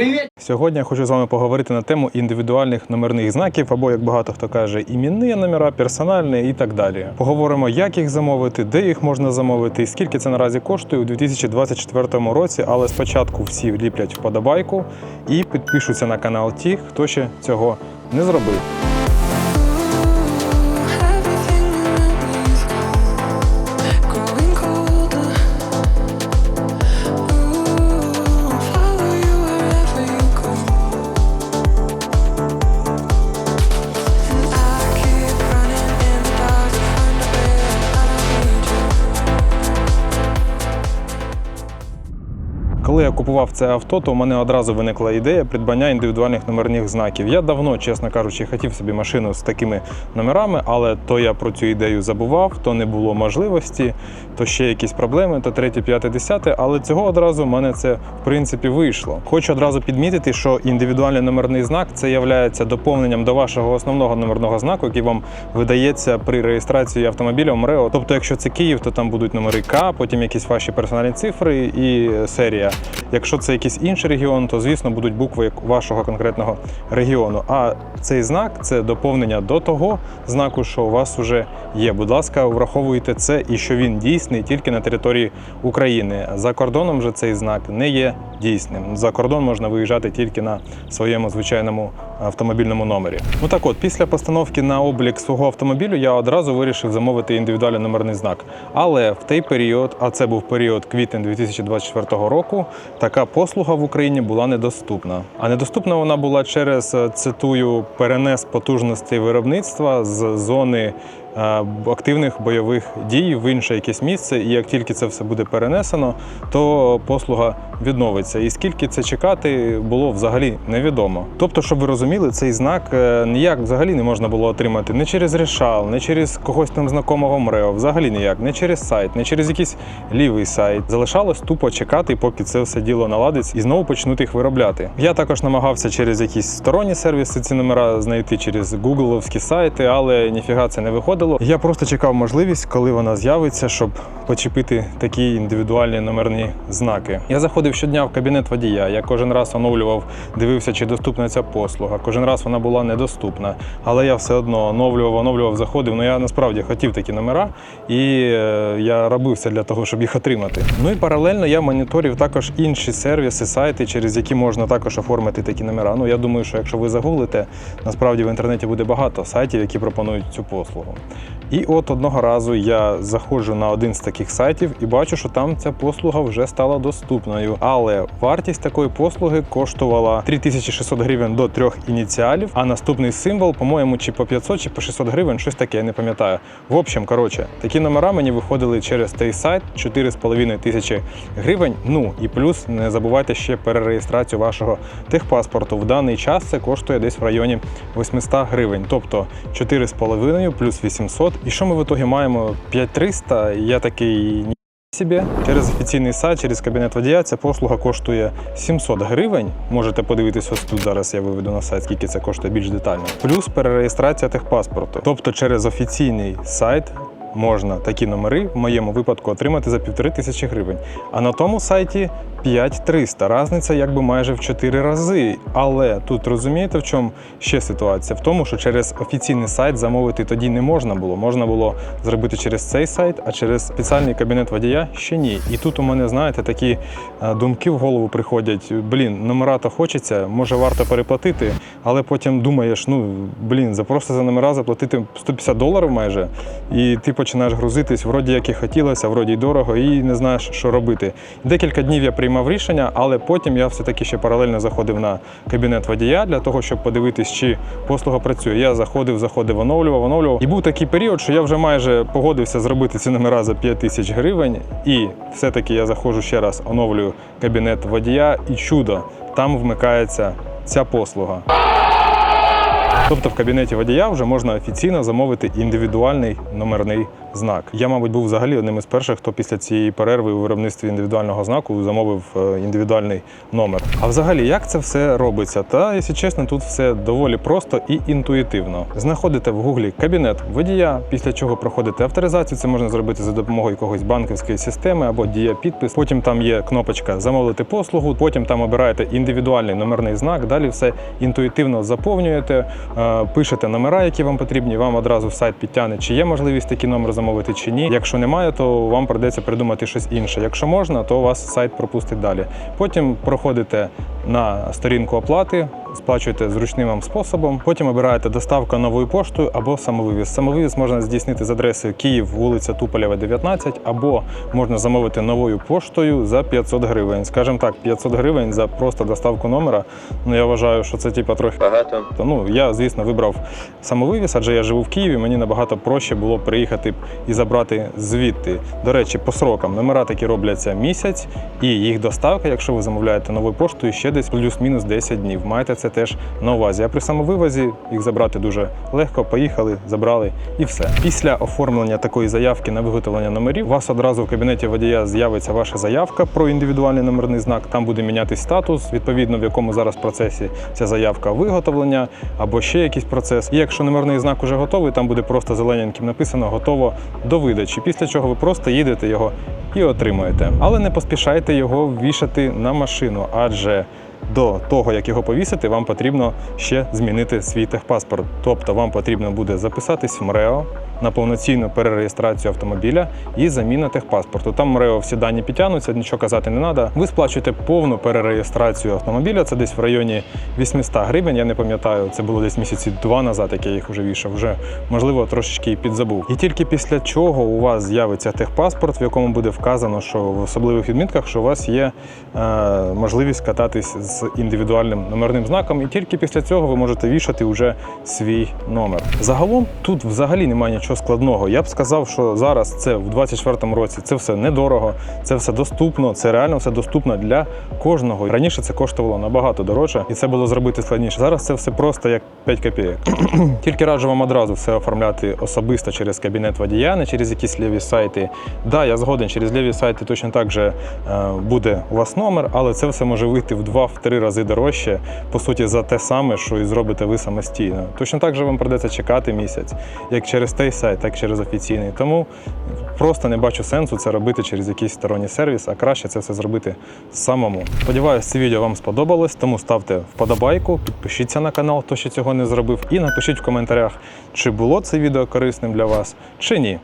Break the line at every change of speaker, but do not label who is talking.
Привет!
Сьогодні я хочу з вами поговорити на тему індивідуальних номерних знаків, або як багато хто каже, іменні номера, персональні і так далі. Поговоримо, як їх замовити, де їх можна замовити, і скільки це наразі коштує у 2024 році. Але спочатку всі ліплять вподобайку і підпишуться на канал ті, хто ще цього не зробив. Коли я купував це авто, то у мене одразу виникла ідея придбання індивідуальних номерних знаків. Я давно, чесно кажучи, хотів собі машину з такими номерами, але то я про цю ідею забував, то не було можливості, то ще якісь проблеми, то третє, п'яте, десяте. Але цього одразу в мене це в принципі вийшло. Хочу одразу підмітити, що індивідуальний номерний знак це є доповненням до вашого основного номерного знаку, який вам видається при реєстрації автомобіля в МРЕО. Тобто, якщо це Київ, то там будуть номери К, потім якісь ваші персональні цифри і серія. Якщо це якийсь інший регіон, то звісно будуть букви вашого конкретного регіону. А цей знак це доповнення до того знаку, що у вас вже є. Будь ласка, враховуйте це і що він дійсний тільки на території України. За кордоном же цей знак не є дійсним. За кордон можна виїжджати тільки на своєму звичайному автомобільному номері. Ну так от, після постановки на облік свого автомобілю я одразу вирішив замовити індивідуальний номерний знак. Але в той період, а це був період квітень 2024 року, така послуга в Україні була недоступна. А недоступна вона була через е, цитую перенес потужностей виробництва з зони активних бойових дій в інше якесь місце. І як тільки це все буде перенесено, то послуга відновиться. І скільки це чекати було взагалі невідомо. Тобто, щоб ви розуміли, цей знак е, ніяк взагалі не можна було отримати не через решал, не через когось там знакомого МРЕО, взагалі ніяк, не через сайт, не через якийсь лівий сайт. Залишалось тупо чекати, поки це все діло наладиться і знову почнуть їх виробляти. Я також намагався через якісь сторонні сервіси ці номера знайти через гугловські сайти, але ніфіга це не виходило. Я просто чекав можливість, коли вона з'явиться, щоб почепити такі індивідуальні номерні знаки. Я заходив щодня в кабінет водія. Я кожен раз оновлював, дивився, чи доступна ця послуга. Кожен раз вона була недоступна. Але я все одно оновлював, оновлював, заходив. Ну я насправді хотів такі номера, і е, я робив все для того, щоб їх отримати. Ну і паралельно я моніторив також інші сервіси, сайти, через які можна також оформити такі номера. Ну я думаю, що якщо ви загуглите, насправді в інтернеті буде багато сайтів, які пропонують цю послугу. І от одного разу я заходжу на один з таких сайтів і бачу, що там ця послуга вже стала доступною. Але вартість такої послуги коштувала 3600 гривень до трьох ініціалів, а наступний символ, по-моєму, чи по 500, чи по 600 гривень, щось таке, я не пам'ятаю. В общем, коротше, такі номера мені виходили через той сайт 4,5 тисячі гривень. Ну і плюс не забувайте ще перереєстрацію вашого техпаспорту. В даний час це коштує десь в районі 800 гривень, тобто 4,5 плюс 800. І що ми в ітогі маємо? 5300. Я такий. «Ні Собі через офіційний сайт, через кабінет водія ця послуга коштує 700 гривень. Можете подивитись ось тут зараз. Я виведу на сайт, скільки це коштує більш детально. Плюс перереєстрація техпаспорту. Тобто через офіційний сайт можна такі номери в моєму випадку отримати за півтори тисячі гривень. А на тому сайті 5300. Разниця якби майже в 4 рази. Але тут розумієте, в чому ще ситуація? В тому, що через офіційний сайт замовити тоді не можна було. Можна було зробити через цей сайт, а через спеціальний кабінет водія ще ні. І тут у мене, знаєте, такі е, думки в голову приходять: блін, номера то хочеться, може варто переплатити, але потім думаєш, ну блін, за просто за номера заплатити 150 доларів майже, і ти починаєш грузитись, вроді як і хотілося, вроді й дорого, і не знаєш, що робити. Декілька днів я приймав рішення, але потім я все-таки ще паралельно заходив на кабінет водія для того, щоб подивитись, чи послуга працює. Я заходив, заходив, оновлював, оновлював. І був такий період, що я вже майже погодився зробити ці номера за 5 тисяч гривень. І все-таки я заходжу ще раз, оновлюю кабінет водія, і чудо, там вмикається ця послуга. Тобто в кабінеті водія вже можна офіційно замовити індивідуальний номерний знак. Я, мабуть, був взагалі одним із перших, хто після цієї перерви у виробництві індивідуального знаку замовив е, індивідуальний номер. А взагалі, як це все робиться? Та, якщо чесно, тут все доволі просто і інтуїтивно. Знаходите в гуглі кабінет водія, після чого проходите авторизацію. Це можна зробити за допомогою якогось банківської системи або дія підпис. Потім там є кнопочка замовити послугу. Потім там обираєте індивідуальний номерний знак. Далі все інтуїтивно заповнюєте, пишете номера, які вам потрібні. Вам одразу в сайт підтягне, чи є можливість такий номер замовити, чи ні. Якщо немає, то вам придеться придумати щось інше. Якщо можна, то вас сайт пропустить далі. Потім проходите на сторінку оплати, сплачуєте зручним вам способом. Потім обираєте доставка новою поштою або самовивіз. Самовивіз можна здійснити з адресою Київ, вулиця Туполєва, 19, або можна замовити новою поштою за 500 гривень. Скажімо так, 500 гривень за просто доставку номера. Ну я вважаю, що це типа трохи
Багато.
то, ну, я, звісно, вибрав самовивіз, адже я живу в Києві. Мені набагато проще було приїхати і забрати звідти. До речі, по срокам номера такі робляться місяць, і їх доставка, якщо ви замовляєте новою поштою, ще десь плюс-мінус 10 днів. Маєте це теж на увазі. А при самовивозі їх забрати дуже легко. Поїхали, забрали і все. Після оформлення такої заявки на виготовлення номерів, у вас одразу в кабінеті водія з'явиться ваша заявка про індивідуальний номерний знак. Там буде мінятись статус, відповідно в якому зараз процесі ця заявка виготовлення або ще якийсь процес. І якщо номерний знак уже готовий, там буде просто зелененьким написано готово до видачі. Після чого ви просто їдете його і отримуєте. Але не поспішайте його вішати на машину, адже до того, як його повісити, вам потрібно ще змінити свій техпаспорт. Тобто вам потрібно буде записатись в МРЕО на повноцінну перереєстрацію автомобіля і заміна техпаспорту. Там МРЕО всі дані підтягнуться, нічого казати не треба. Ви сплачуєте повну перереєстрацію автомобіля. Це десь в районі 800 гривень. Я не пам'ятаю, це було десь місяці два назад, як я їх вже вішав. Вже можливо трошечки і підзабув. І тільки після чого у вас з'явиться техпаспорт, в якому буде вказано, що в особливих відмітках, що у вас є е, можливість кататись з індивідуальним номерним знаком, і тільки після цього ви можете вішати вже свій номер. Загалом тут взагалі немає нічого складного. Я б сказав, що зараз це в 24-му році це все недорого, це все доступно, це реально все доступно для кожного. Раніше це коштувало набагато дорожче, і це було зробити складніше. Зараз це все просто як 5 копійок. Тільки раджу вам одразу все оформляти особисто через кабінет водія, не через якісь ліві сайти. Да, я згоден, через ліві сайти точно так же е, буде у вас номер, але це все може вийти в 2-3 рази дорожче, по суті, за те саме, що і зробите ви самостійно. Точно так же вам придеться чекати місяць, як через той сайт, так і через офіційний. Тому просто не бачу сенсу це робити через якийсь сторонній сервіс, а краще це все зробити самому. Сподіваюсь, це відео вам сподобалось, тому ставте вподобайку, підпишіться на канал, хто ще цього не зробив, і напишіть в коментарях, чи було це відео корисним для вас, чи ні.